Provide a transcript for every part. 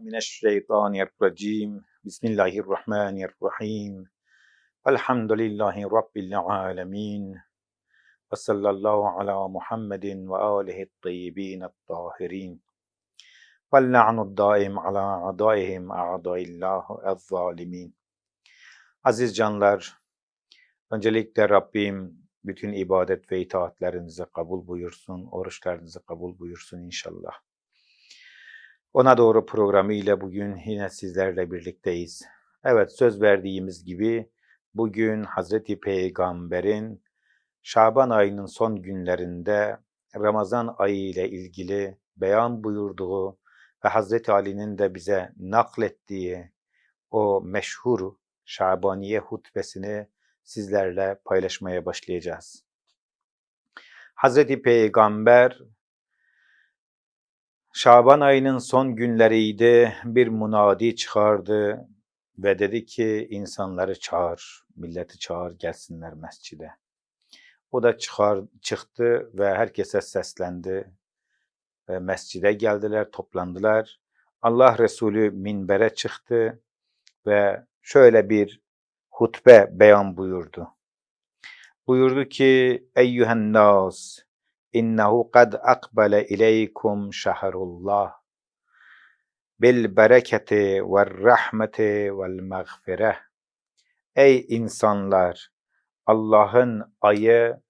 mineşşeytanirracim. Bismillahirrahmanirrahim. Elhamdülillahi Rabbil alemin. Ve sallallahu ala Muhammedin ve alihi tayyibin tahirin. Ve la'nud daim ala adaihim a'daillahu ez-zalimin. Aziz canlar, öncelikle Rabbim bütün ibadet ve itaatlerinizi kabul buyursun, oruçlarınızı kabul buyursun inşallah. Ona Doğru programı ile bugün yine sizlerle birlikteyiz. Evet söz verdiğimiz gibi bugün Hazreti Peygamber'in Şaban ayının son günlerinde Ramazan ayı ile ilgili beyan buyurduğu ve Hazreti Ali'nin de bize naklettiği o meşhur Şabaniye hutbesini sizlerle paylaşmaya başlayacağız. Hazreti Peygamber Şaban ayının son günleriydi. Bir munadi çıkardı ve dedi ki insanları çağır, milleti çağır gelsinler mescide. O da çıkar, çıktı ve herkese seslendi. Ve mescide geldiler, toplandılar. Allah Resulü minbere çıktı ve şöyle bir hutbe beyan buyurdu. Buyurdu ki eyyühen nas innehu kad akbale ileykum şahrullah bil bereketi ve rahmeti vel mağfire. Ey insanlar! Allah'ın ayı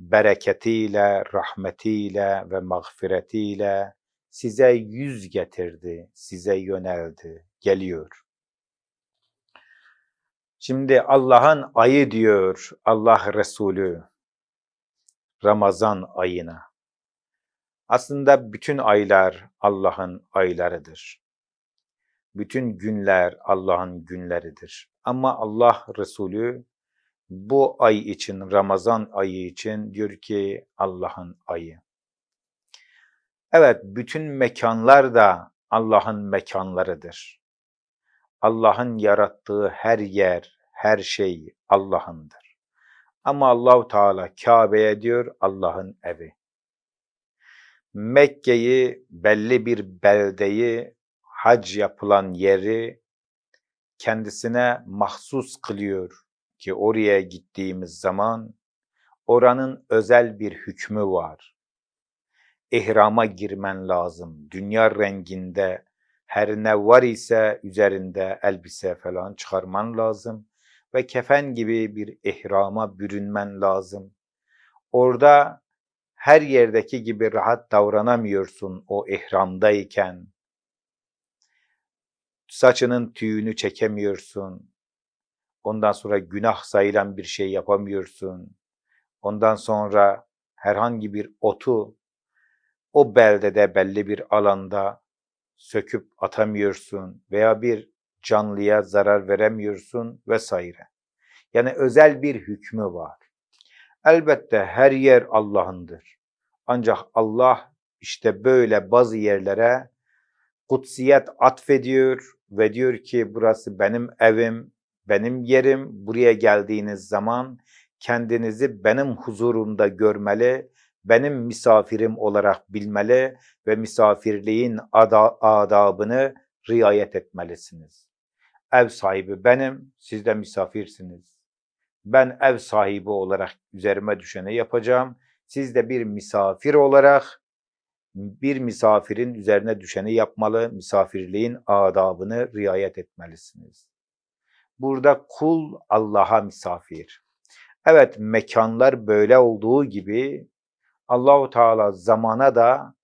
bereketiyle, rahmetiyle ve mağfiretiyle size yüz getirdi, size yöneldi, geliyor. Şimdi Allah'ın ayı diyor Allah Resulü Ramazan ayına. Aslında bütün aylar Allah'ın aylarıdır. Bütün günler Allah'ın günleridir. Ama Allah Resulü bu ay için, Ramazan ayı için diyor ki Allah'ın ayı. Evet, bütün mekanlar da Allah'ın mekanlarıdır. Allah'ın yarattığı her yer, her şey Allah'ındır. Ama Allahu Teala Kabe'ye diyor Allah'ın evi. Mekke'yi, belli bir beldeyi, hac yapılan yeri kendisine mahsus kılıyor ki oraya gittiğimiz zaman oranın özel bir hükmü var. İhrama girmen lazım. Dünya renginde her ne var ise üzerinde elbise falan çıkarman lazım ve kefen gibi bir ihrama bürünmen lazım. Orada her yerdeki gibi rahat davranamıyorsun o ihramdayken. Saçının tüyünü çekemiyorsun. Ondan sonra günah sayılan bir şey yapamıyorsun. Ondan sonra herhangi bir otu o beldede belli bir alanda söküp atamıyorsun veya bir canlıya zarar veremiyorsun vesaire. Yani özel bir hükmü var. Elbette her yer Allah'ındır. Ancak Allah işte böyle bazı yerlere kutsiyet atfediyor ve diyor ki burası benim evim, benim yerim. Buraya geldiğiniz zaman kendinizi benim huzurumda görmeli benim misafirim olarak bilmeli ve misafirliğin ada, adabını riayet etmelisiniz. Ev sahibi benim, siz de misafirsiniz. Ben ev sahibi olarak üzerime düşeni yapacağım. Siz de bir misafir olarak bir misafirin üzerine düşeni yapmalı, misafirliğin adabını riayet etmelisiniz. Burada kul Allah'a misafir. Evet mekanlar böyle olduğu gibi Allahu Teala zamana da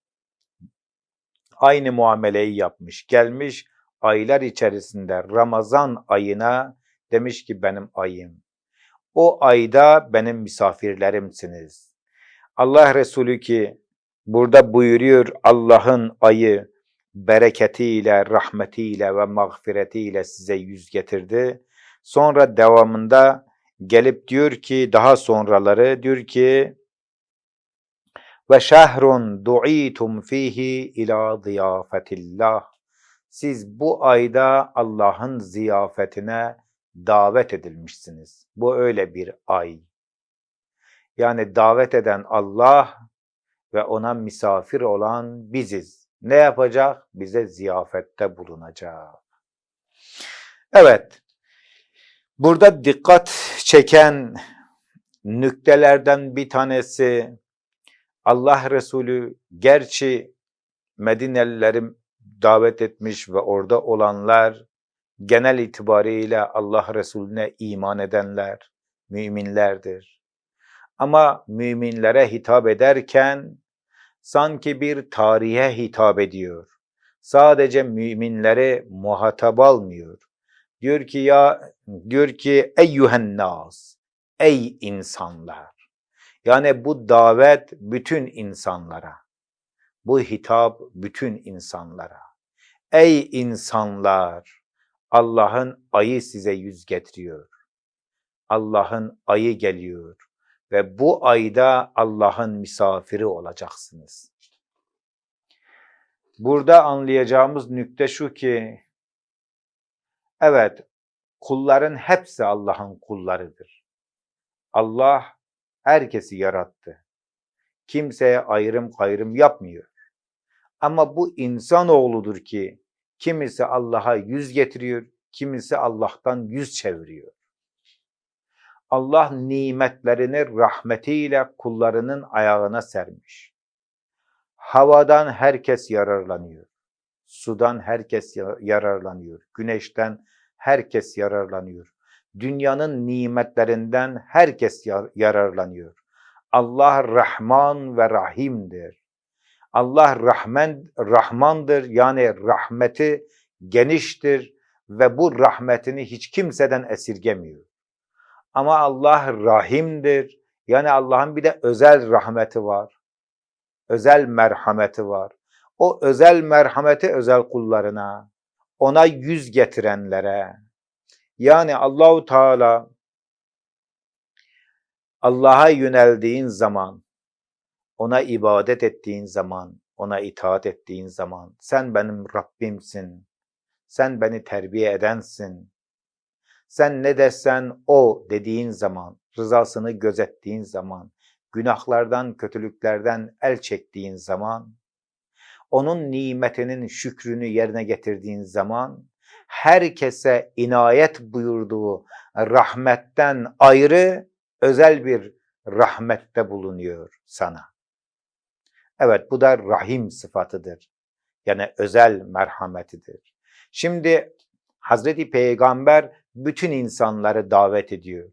aynı muameleyi yapmış. Gelmiş aylar içerisinde Ramazan ayına demiş ki benim ayım. O ayda benim misafirlerimsiniz. Allah Resulü ki burada buyuruyor Allah'ın ayı bereketiyle, rahmetiyle ve mağfiretiyle size yüz getirdi. Sonra devamında gelip diyor ki daha sonraları diyor ki ve şehrun du'itum fihi ila ziyafetillah. Siz bu ayda Allah'ın ziyafetine davet edilmişsiniz. Bu öyle bir ay. Yani davet eden Allah ve ona misafir olan biziz. Ne yapacak? Bize ziyafette bulunacak. Evet. Burada dikkat çeken nüktelerden bir tanesi Allah Resulü gerçi Medinelileri davet etmiş ve orada olanlar genel itibariyle Allah Resulüne iman edenler, müminlerdir. Ama müminlere hitap ederken sanki bir tarihe hitap ediyor. Sadece müminleri muhatap almıyor. Diyor ki ya diyor ki eyyuhen nas ey insanlar. Yani bu davet bütün insanlara. Bu hitap bütün insanlara. Ey insanlar Allah'ın ayı size yüz getiriyor. Allah'ın ayı geliyor ve bu ayda Allah'ın misafiri olacaksınız. Burada anlayacağımız nükte şu ki, evet kulların hepsi Allah'ın kullarıdır. Allah herkesi yarattı. Kimseye ayrım kayrım yapmıyor. Ama bu insanoğludur ki kimisi Allah'a yüz getiriyor, kimisi Allah'tan yüz çeviriyor. Allah nimetlerini rahmetiyle kullarının ayağına sermiş. Havadan herkes yararlanıyor. Sudan herkes yararlanıyor. Güneşten herkes yararlanıyor. Dünyanın nimetlerinden herkes yararlanıyor. Allah Rahman ve Rahim'dir. Allah Rahman Rahmandır yani rahmeti geniştir ve bu rahmetini hiç kimseden esirgemiyor. Ama Allah rahimdir. Yani Allah'ın bir de özel rahmeti var. Özel merhameti var. O özel merhameti özel kullarına, ona yüz getirenlere. Yani Allahu Teala Allah'a yöneldiğin zaman, ona ibadet ettiğin zaman, ona itaat ettiğin zaman, sen benim Rabbimsin, sen beni terbiye edensin, sen ne desen o dediğin zaman, rızasını gözettiğin zaman, günahlardan, kötülüklerden el çektiğin zaman, onun nimetinin şükrünü yerine getirdiğin zaman, herkese inayet buyurduğu rahmetten ayrı özel bir rahmette bulunuyor sana. Evet bu da rahim sıfatıdır. Yani özel merhametidir. Şimdi Hazreti Peygamber bütün insanları davet ediyor.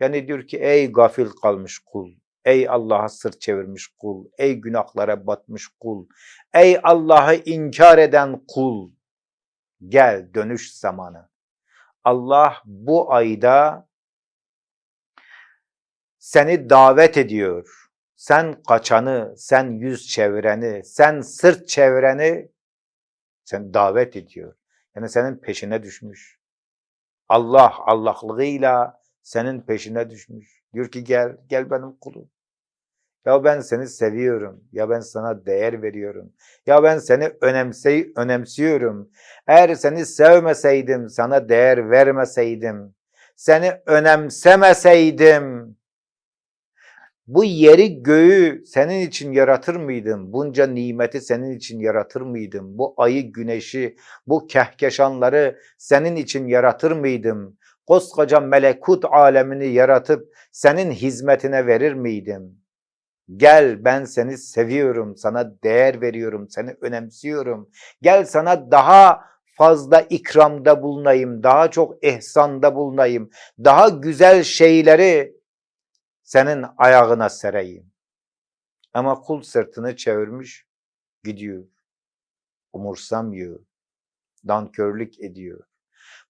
Yani diyor ki ey gafil kalmış kul, ey Allah'a sırt çevirmiş kul, ey günahlara batmış kul, ey Allah'ı inkar eden kul, gel dönüş zamanı. Allah bu ayda seni davet ediyor. Sen kaçanı, sen yüz çevireni, sen sırt çevireni sen davet ediyor. Yani senin peşine düşmüş. Allah Allahlığıyla senin peşine düşmüş. Diyor ki gel, gel benim kulum. Ya ben seni seviyorum. Ya ben sana değer veriyorum. Ya ben seni önemsey önemsiyorum. Eğer seni sevmeseydim, sana değer vermeseydim, seni önemsemeseydim, bu yeri göğü senin için yaratır mıydım? Bunca nimeti senin için yaratır mıydım? Bu ayı güneşi, bu kehkeşanları senin için yaratır mıydım? Koskoca melekut alemini yaratıp senin hizmetine verir miydim? Gel ben seni seviyorum, sana değer veriyorum, seni önemsiyorum. Gel sana daha fazla ikramda bulunayım, daha çok ihsanda bulunayım, daha güzel şeyleri senin ayağına sereyim. Ama kul sırtını çevirmiş gidiyor. Umursamıyor. Dankörlük ediyor.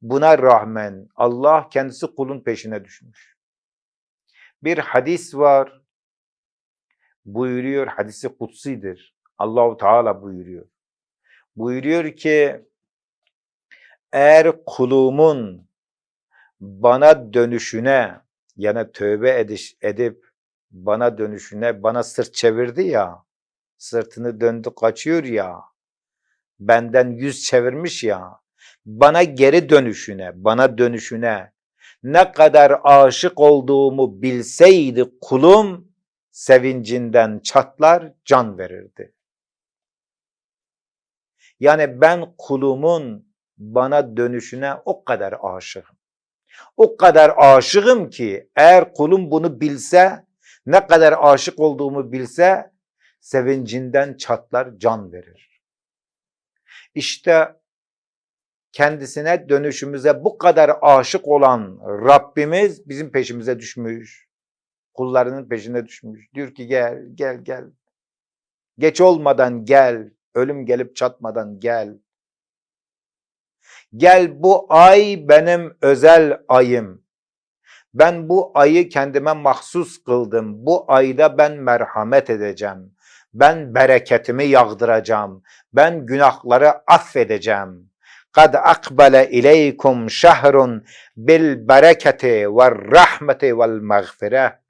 Buna rağmen Allah kendisi kulun peşine düşmüş. Bir hadis var. Buyuruyor, hadisi kutsidir. Allahu Teala buyuruyor. Buyuruyor ki eğer kulumun bana dönüşüne yani tövbe ediş, edip bana dönüşüne bana sırt çevirdi ya, sırtını döndü kaçıyor ya, benden yüz çevirmiş ya, bana geri dönüşüne, bana dönüşüne ne kadar aşık olduğumu bilseydi kulum sevincinden çatlar can verirdi. Yani ben kulumun bana dönüşüne o kadar aşığım. O kadar aşığım ki eğer kulum bunu bilse, ne kadar aşık olduğumu bilse sevincinden çatlar, can verir. İşte kendisine dönüşümüze bu kadar aşık olan Rabbimiz bizim peşimize düşmüş. Kullarının peşine düşmüş. Diyor ki gel, gel, gel. Geç olmadan gel. Ölüm gelip çatmadan gel. Gel bu ay benim özel ayım. Ben bu ayı kendime mahsus kıldım. Bu ayda ben merhamet edeceğim. Ben bereketimi yağdıracağım. Ben günahları affedeceğim. Kad akbale ileykum şehrun bil bereketi ve rahmeti vel mağfire.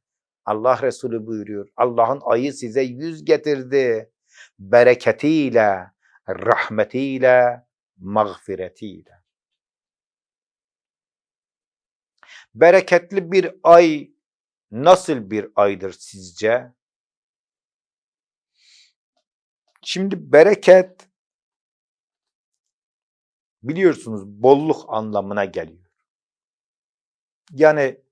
Allah Resulü buyuruyor. Allah'ın ayı size yüz getirdi. Bereketiyle, rahmetiyle, mağfiretiyle. Bereketli bir ay nasıl bir aydır sizce? Şimdi bereket biliyorsunuz bolluk anlamına geliyor. Yani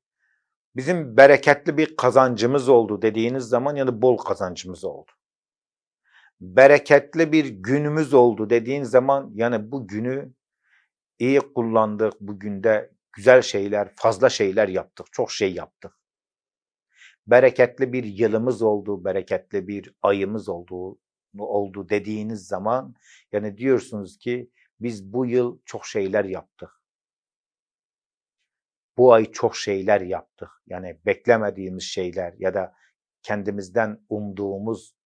bizim bereketli bir kazancımız oldu dediğiniz zaman yani bol kazancımız oldu. Bereketli bir günümüz oldu dediğin zaman yani bu günü iyi kullandık, bugün de güzel şeyler, fazla şeyler yaptık, çok şey yaptık. Bereketli bir yılımız oldu, bereketli bir ayımız oldu, oldu dediğiniz zaman yani diyorsunuz ki biz bu yıl çok şeyler yaptık. Bu ay çok şeyler yaptık. Yani beklemediğimiz şeyler ya da kendimizden umduğumuz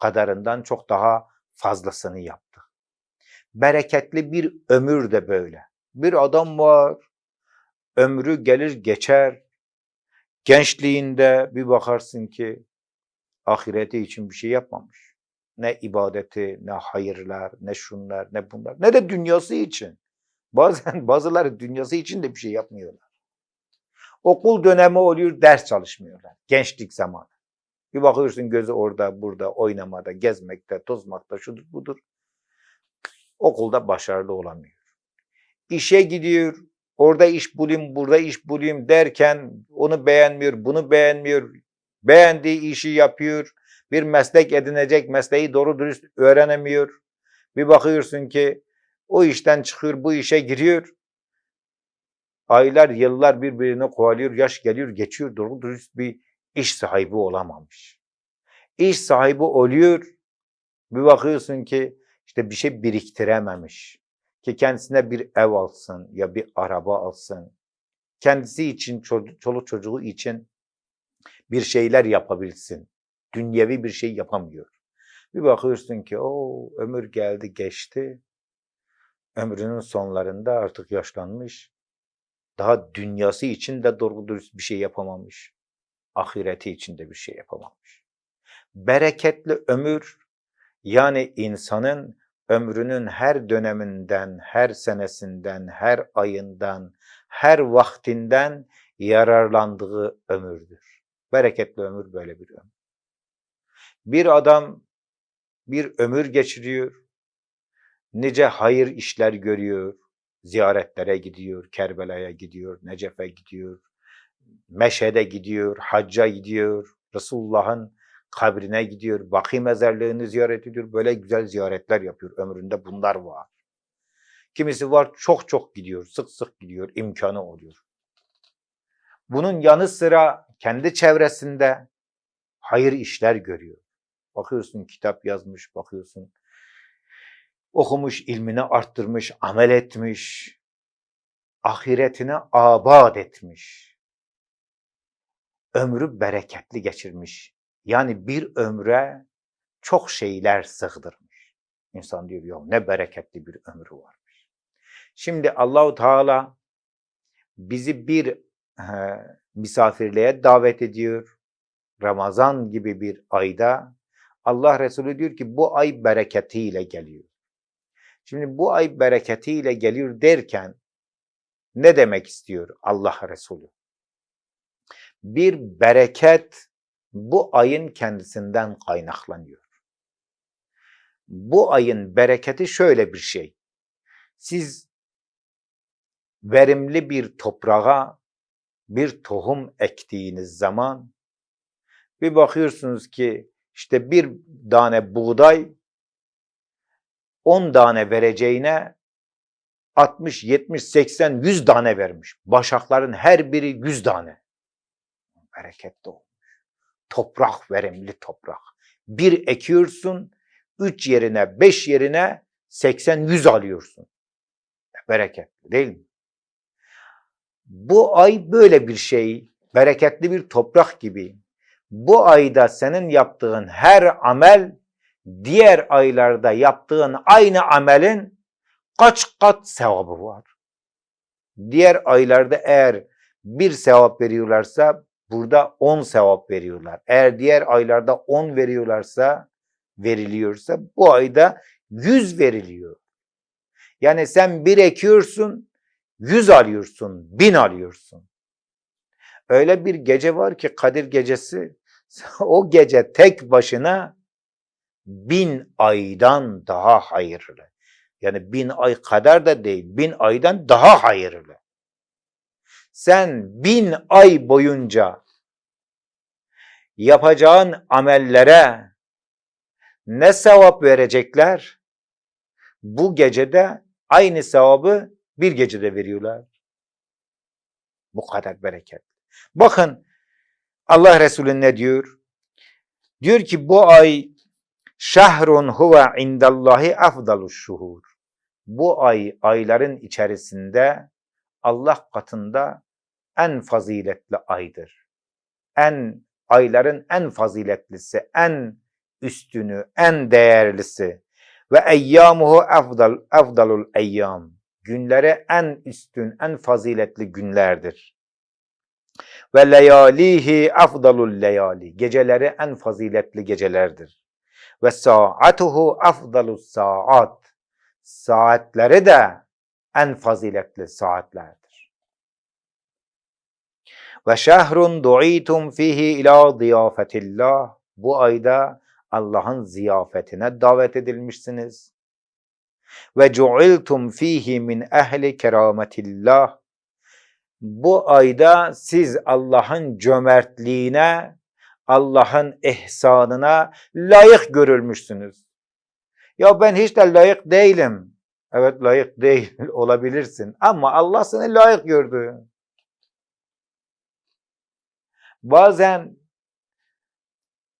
kadarından çok daha fazlasını yaptık. Bereketli bir ömür de böyle. Bir adam var, ömrü gelir geçer. Gençliğinde bir bakarsın ki ahireti için bir şey yapmamış. Ne ibadeti, ne hayırlar, ne şunlar, ne bunlar, ne de dünyası için. Bazen bazıları dünyası için de bir şey yapmıyorlar. Okul dönemi oluyor, ders çalışmıyorlar. Gençlik zamanı. Bir bakıyorsun gözü orada, burada, oynamada, gezmekte, tozmakta, şudur budur. Okulda başarılı olamıyor. İşe gidiyor, orada iş bulayım, burada iş bulayım derken onu beğenmiyor, bunu beğenmiyor. Beğendiği işi yapıyor. Bir meslek edinecek, mesleği doğru dürüst öğrenemiyor. Bir bakıyorsun ki o işten çıkıyor, bu işe giriyor. Aylar, yıllar birbirini kovalıyor, yaş geliyor, geçiyor. Doğru dürüst bir iş sahibi olamamış. İş sahibi oluyor. Bir bakıyorsun ki işte bir şey biriktirememiş. Ki kendisine bir ev alsın ya bir araba alsın. Kendisi için, çoluk çocuğu için bir şeyler yapabilsin. Dünyevi bir şey yapamıyor. Bir bakıyorsun ki o ömür geldi geçti. Ömrünün sonlarında artık yaşlanmış. Daha dünyası için de doğru dürüst bir şey yapamamış. Ahireti için de bir şey yapamamış. Bereketli ömür yani insanın ömrünün her döneminden, her senesinden, her ayından, her vaktinden yararlandığı ömürdür. Bereketli ömür böyle bir ömür. Bir adam bir ömür geçiriyor, nice hayır işler görüyor, ziyaretlere gidiyor, Kerbela'ya gidiyor, Necef'e gidiyor, Meşhed'e gidiyor, hacca gidiyor, Resulullah'ın kabrine gidiyor, Baki mezarlığını ziyaret ediyor. Böyle güzel ziyaretler yapıyor. Ömründe bunlar var. Kimisi var çok çok gidiyor, sık sık gidiyor, imkanı oluyor. Bunun yanı sıra kendi çevresinde hayır işler görüyor. Bakıyorsun kitap yazmış, bakıyorsun okumuş, ilmini arttırmış, amel etmiş, ahiretine abad etmiş. Ömrü bereketli geçirmiş. Yani bir ömre çok şeyler sığdırmış. İnsan diyor ya ne bereketli bir ömrü varmış. Şimdi Allahu Teala bizi bir e, misafirliğe davet ediyor. Ramazan gibi bir ayda Allah Resulü diyor ki bu ay bereketiyle geliyor. Şimdi bu ay bereketiyle geliyor derken ne demek istiyor Allah Resulü? Bir bereket bu ayın kendisinden kaynaklanıyor. Bu ayın bereketi şöyle bir şey. Siz verimli bir toprağa bir tohum ektiğiniz zaman bir bakıyorsunuz ki işte bir tane buğday 10 tane vereceğine 60, 70, 80, 100 tane vermiş. Başakların her biri 100 tane. Bereketli olmuş. Toprak verimli toprak. Bir ekiyorsun, 3 yerine, 5 yerine 80, 100 alıyorsun. Bereketli değil mi? Bu ay böyle bir şey, bereketli bir toprak gibi. Bu ayda senin yaptığın her amel diğer aylarda yaptığın aynı amelin kaç kat sevabı var. Diğer aylarda eğer bir sevap veriyorlarsa burada on sevap veriyorlar. Eğer diğer aylarda on veriyorlarsa veriliyorsa bu ayda yüz veriliyor. Yani sen bir ekiyorsun, yüz alıyorsun, bin alıyorsun. Öyle bir gece var ki Kadir gecesi, o gece tek başına bin aydan daha hayırlı. Yani bin ay kadar da değil, bin aydan daha hayırlı. Sen bin ay boyunca yapacağın amellere ne sevap verecekler? Bu gecede aynı sevabı bir gecede veriyorlar. Bu kadar bereket. Bakın Allah Resulü ne diyor? Diyor ki bu ay şehrun huve indallahi afdalu şuhur. Bu ay ayların içerisinde Allah katında en faziletli aydır. En ayların en faziletlisi, en üstünü, en değerlisi ve eyyamuhu afdal afdalul eyyam. Günleri en üstün, en faziletli günlerdir. Ve leyalihi afdalul leyali. Geceleri en faziletli gecelerdir. Ve saatuhu afdalus saat. Saatleri de en faziletli saatlerdir. Ve şehrun du'itum fihi ila ziyafetillah. Bu ayda Allah'ın ziyafetine davet edilmişsiniz. Ve cu'iltum fihi min ehli kerametillah. Bu ayda siz Allah'ın cömertliğine, Allah'ın ihsanına layık görülmüşsünüz. Ya ben hiç de layık değilim. Evet layık değil olabilirsin ama Allah seni layık gördü. Bazen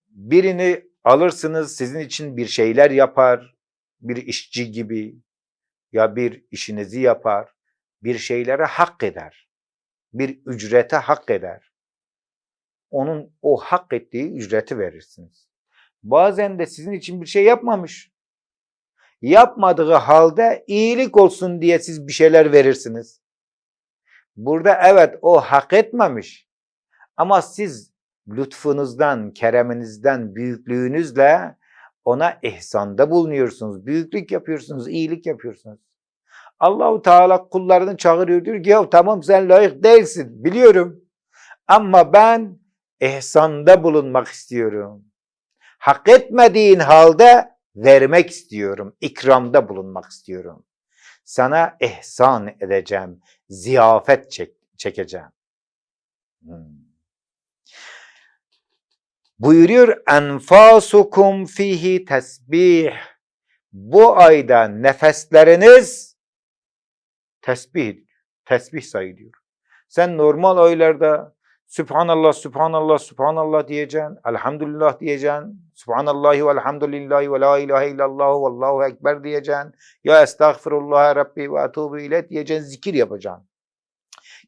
birini alırsınız sizin için bir şeyler yapar, bir işçi gibi ya bir işinizi yapar, bir şeylere hak eder, bir ücrete hak eder. Onun o hak ettiği ücreti verirsiniz. Bazen de sizin için bir şey yapmamış. Yapmadığı halde iyilik olsun diye siz bir şeyler verirsiniz. Burada evet o hak etmemiş. Ama siz lütfunuzdan, kereminizden, büyüklüğünüzle ona ihsanda bulunuyorsunuz. Büyüklük yapıyorsunuz, iyilik yapıyorsunuz. Allahu Teala kullarını çağırıyor diyor ki ya tamam sen layık değilsin biliyorum. Ama ben ihsanda bulunmak istiyorum. Hak etmediğin halde vermek istiyorum. ikramda bulunmak istiyorum. Sana ihsan edeceğim. Ziyafet çek çekeceğim. Hmm. Buyuruyor enfasukum fihi tesbih. Bu ayda nefesleriniz tesbih, tesbih sayılıyor. Sen normal aylarda Sübhanallah, Sübhanallah, Sübhanallah diyeceksin, Elhamdülillah diyeceksin, Sübhanallahi ve elhamdülillahi ve la ilahe illallah ve allahu ekber diyeceksin. Ya estağfirullah Rabbi ve etubu ile diyeceksin, zikir yapacaksın.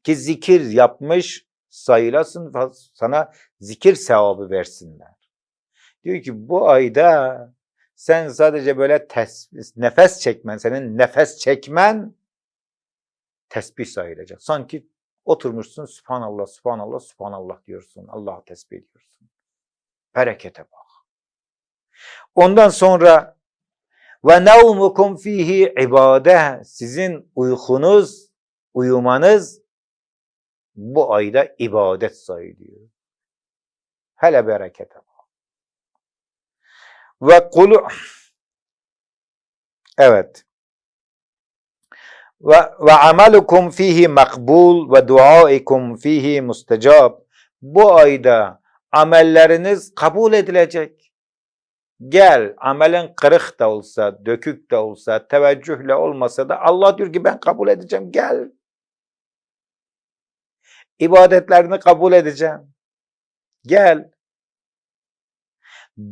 Ki zikir yapmış sayılasın, sana zikir sevabı versinler. Diyor ki bu ayda sen sadece böyle tes, nefes çekmen, senin nefes çekmen tesbih sayılacak. Sanki oturmuşsun subhanallah, subhanallah, subhanallah diyorsun. Allah'ı tesbih ediyorsun. Berekete bak. Ondan sonra ve nevmukum fihi ibade sizin uykunuz, uyumanız bu ayda ibadet sayılıyor. Hele berekete bak. Ve kulu Evet. Ve ve amelukum fihi makbul ve duaikum fihi mustecab. Bu ayda amelleriniz kabul edilecek. Gel amelin kırık da olsa, dökük de olsa, teveccühle olmasa da Allah diyor ki ben kabul edeceğim gel. İbadetlerini kabul edeceğim. Gel.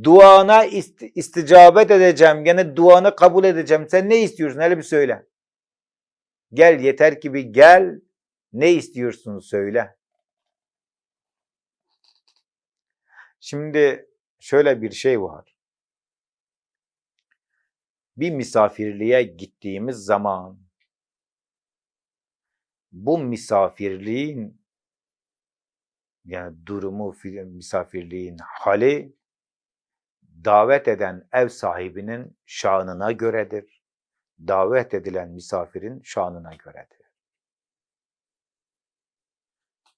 Duana ist isticabet edeceğim. Gene duanı kabul edeceğim. Sen ne istiyorsun? Hele bir söyle. Gel yeter ki bir gel. Ne istiyorsun söyle. Şimdi şöyle bir şey var. Bir misafirliğe gittiğimiz zaman bu misafirliğin yani durumu, misafirliğin hali davet eden ev sahibinin şanına göredir. Davet edilen misafirin şanına göredir.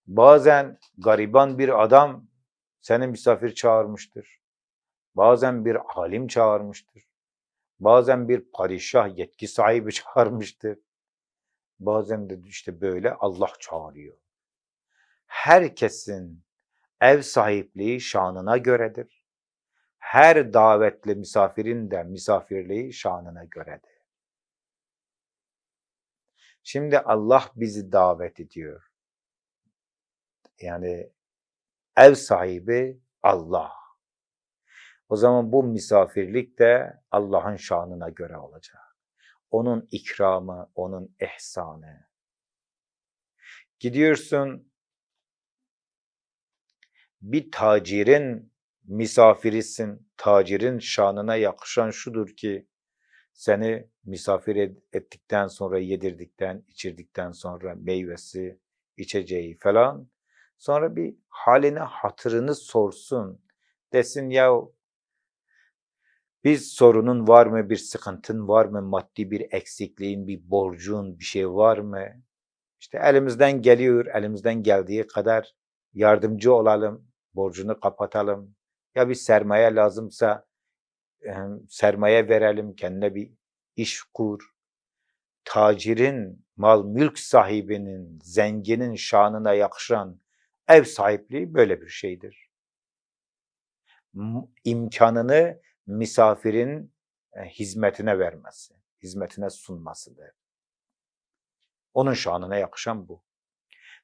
Bazen gariban bir adam seni misafir çağırmıştır. Bazen bir alim çağırmıştır. Bazen bir padişah yetki sahibi çağırmıştır. Bazen de işte böyle Allah çağırıyor. Herkesin ev sahipliği şanına göredir. Her davetli misafirin de misafirliği şanına göredir. Şimdi Allah bizi davet ediyor. Yani ev sahibi Allah. O zaman bu misafirlik de Allah'ın şanına göre olacak. Onun ikramı, onun ihsanı. Gidiyorsun bir tacirin misafirisin. Tacirin şanına yakışan şudur ki seni misafir ettikten sonra yedirdikten, içirdikten sonra meyvesi, içeceği falan sonra bir haline hatırını sorsun. Desin ya bir sorunun var mı, bir sıkıntın var mı, maddi bir eksikliğin, bir borcun, bir şey var mı? İşte elimizden geliyor, elimizden geldiği kadar yardımcı olalım, borcunu kapatalım. Ya bir sermaye lazımsa sermaye verelim, kendine bir iş kur. Tacirin, mal mülk sahibinin, zenginin şanına yakışan ev sahipliği böyle bir şeydir. İmkanını misafirin e, hizmetine vermesi, hizmetine sunmasıdır. Onun şanına yakışan bu.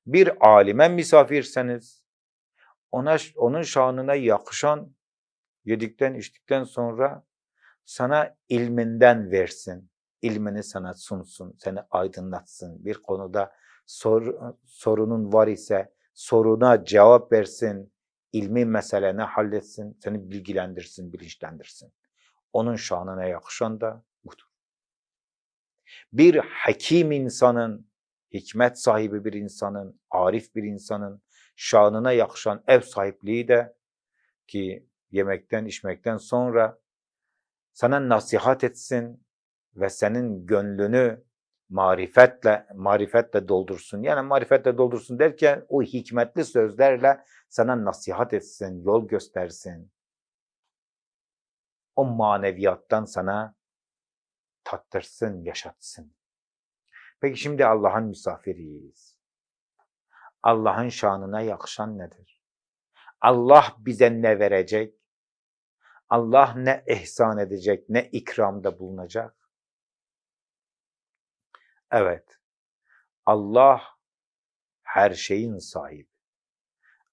Bir alime misafirseniz, ona onun şanına yakışan yedikten içtikten sonra sana ilminden versin. ilmini sana sunsun, seni aydınlatsın. Bir konuda sor, sorunun var ise soruna cevap versin ilmi meseleni halletsin, seni bilgilendirsin, bilinçlendirsin. Onun şanına yakışan da budur. Bir hakim insanın, hikmet sahibi bir insanın, arif bir insanın şanına yakışan ev sahipliği de ki yemekten içmekten sonra sana nasihat etsin ve senin gönlünü marifetle marifetle doldursun. Yani marifetle doldursun derken o hikmetli sözlerle sana nasihat etsin, yol göstersin. O maneviyattan sana tattırsın, yaşatsın. Peki şimdi Allah'ın misafiriyiz. Allah'ın şanına yakışan nedir? Allah bize ne verecek? Allah ne ihsan edecek, ne ikramda bulunacak? Evet, Allah her şeyin sahibi.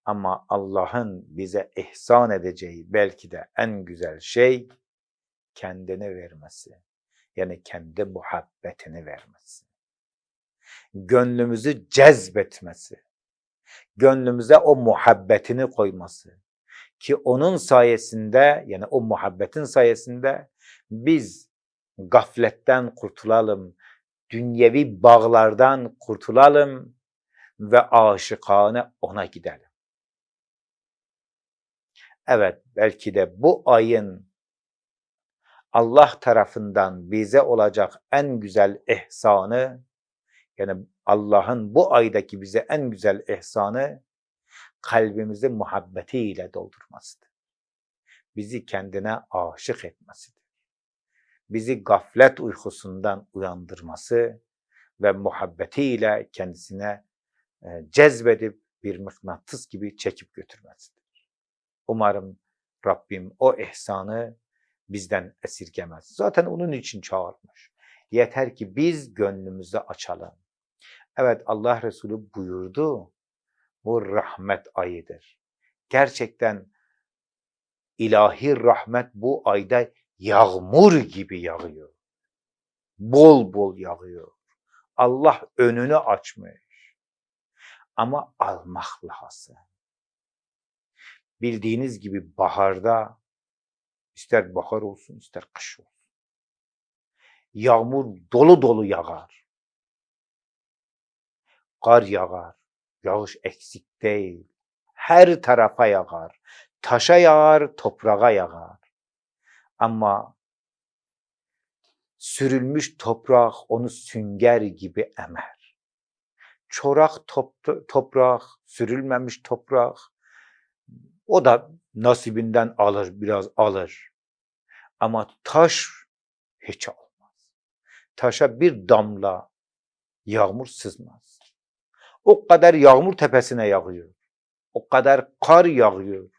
Ama Allah'ın bize ihsan edeceği belki de en güzel şey kendini vermesi. Yani kendi muhabbetini vermesi. Gönlümüzü cezbetmesi. Gönlümüze o muhabbetini koyması. Ki onun sayesinde yani o muhabbetin sayesinde biz gafletten kurtulalım, dünyevi bağlardan kurtulalım ve aşıkane ona gidelim. Evet, belki de bu ayın Allah tarafından bize olacak en güzel ihsanı, yani Allah'ın bu aydaki bize en güzel ihsanı, kalbimizi muhabbetiyle doldurmasıdır. Bizi kendine aşık etmesidir. bizi gaflet uykusundan uyandırması ve muhabbetiyle kendisine e, cezbedip bir mıknatıs gibi çekip götürmesidir. Umarım Rabbim o ihsanı bizden esirgemez. Zaten onun için çağırmış. Yeter ki biz gönlümüzü açalım. Evet Allah Resulü buyurdu. Bu rahmet ayıdır. Gerçekten ilahi rahmet bu ayda yağmur gibi yağıyor. Bol bol yağıyor. Allah önünü açmış. Ama almak lazım. Bildiğiniz gibi baharda ister bahar olsun ister kış olsun. Yağmur dolu dolu yağar. Kar yağar. Yağış eksik değil. Her tarafa yağar. Taşa yağar, toprağa yağar. Ama sürülmüş toprak onu sünger gibi emer. Çorak top, toprak, sürülmemiş toprak o da nasibinden alır, biraz alır. Ama taş hiç almaz. Taşa bir damla yağmur sızmaz. O kadar yağmur tepesine yağıyor. O kadar kar yağıyor.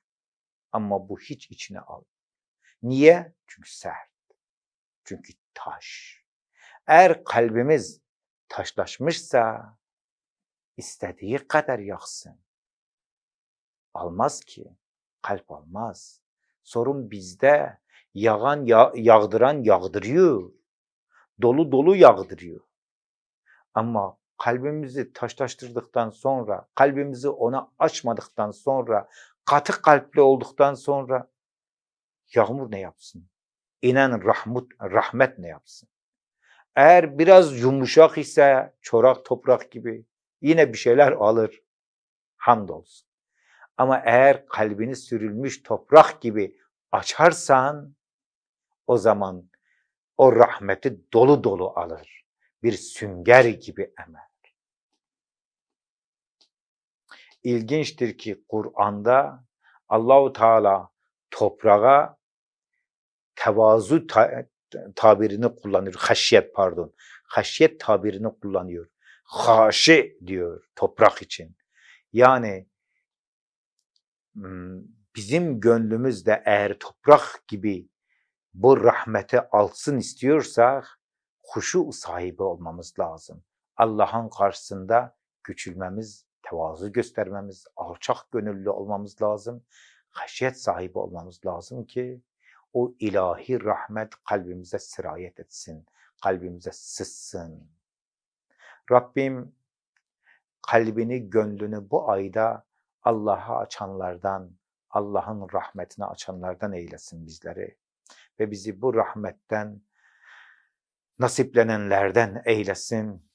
Ama bu hiç içine almıyor. Niye? Çünkü sert. Çünkü taş. Eğer kalbimiz taşlaşmışsa istediği kadar yaksın. Almaz ki. Kalp almaz. Sorun bizde. Yağan, ya yağdıran yağdırıyor. Dolu dolu yağdırıyor. Ama kalbimizi taşlaştırdıktan sonra, kalbimizi ona açmadıktan sonra, katı kalpli olduktan sonra yağmur ne yapsın? İnen rahmet, rahmet ne yapsın? Eğer biraz yumuşak ise çorak toprak gibi yine bir şeyler alır. Hamdolsun. Ama eğer kalbini sürülmüş toprak gibi açarsan o zaman o rahmeti dolu dolu alır. Bir sünger gibi emer. İlginçtir ki Kur'an'da Allahu Teala toprağa tevazu ta tabirini kullanıyor. Haşyet pardon. Haşyet tabirini kullanıyor. Haşi diyor toprak için. Yani bizim gönlümüzde eğer toprak gibi bu rahmeti alsın istiyorsak huşu sahibi olmamız lazım. Allah'ın karşısında küçülmemiz, tevazu göstermemiz, alçak gönüllü olmamız lazım. Haşyet sahibi olmamız lazım ki o ilahi rahmet kalbimize sirayet etsin, kalbimize sızsın. Rabbim kalbini, gönlünü bu ayda Allah'a açanlardan, Allah'ın rahmetine açanlardan eylesin bizleri. Ve bizi bu rahmetten nasiplenenlerden eylesin.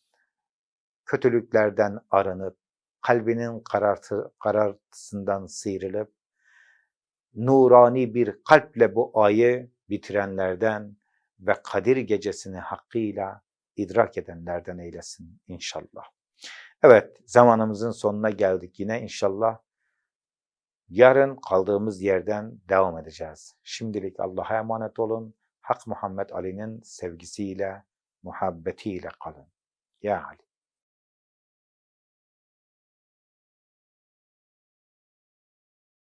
Kötülüklerden arınıp, kalbinin karartı, karartısından sıyrılıp, nurani bir kalple bu ayı bitirenlerden ve Kadir gecesini hakkıyla idrak edenlerden eylesin inşallah. Evet, zamanımızın sonuna geldik yine inşallah. Yarın kaldığımız yerden devam edeceğiz. Şimdilik Allah'a emanet olun. Hak Muhammed Ali'nin sevgisiyle, muhabbetiyle kalın. Ya Ali.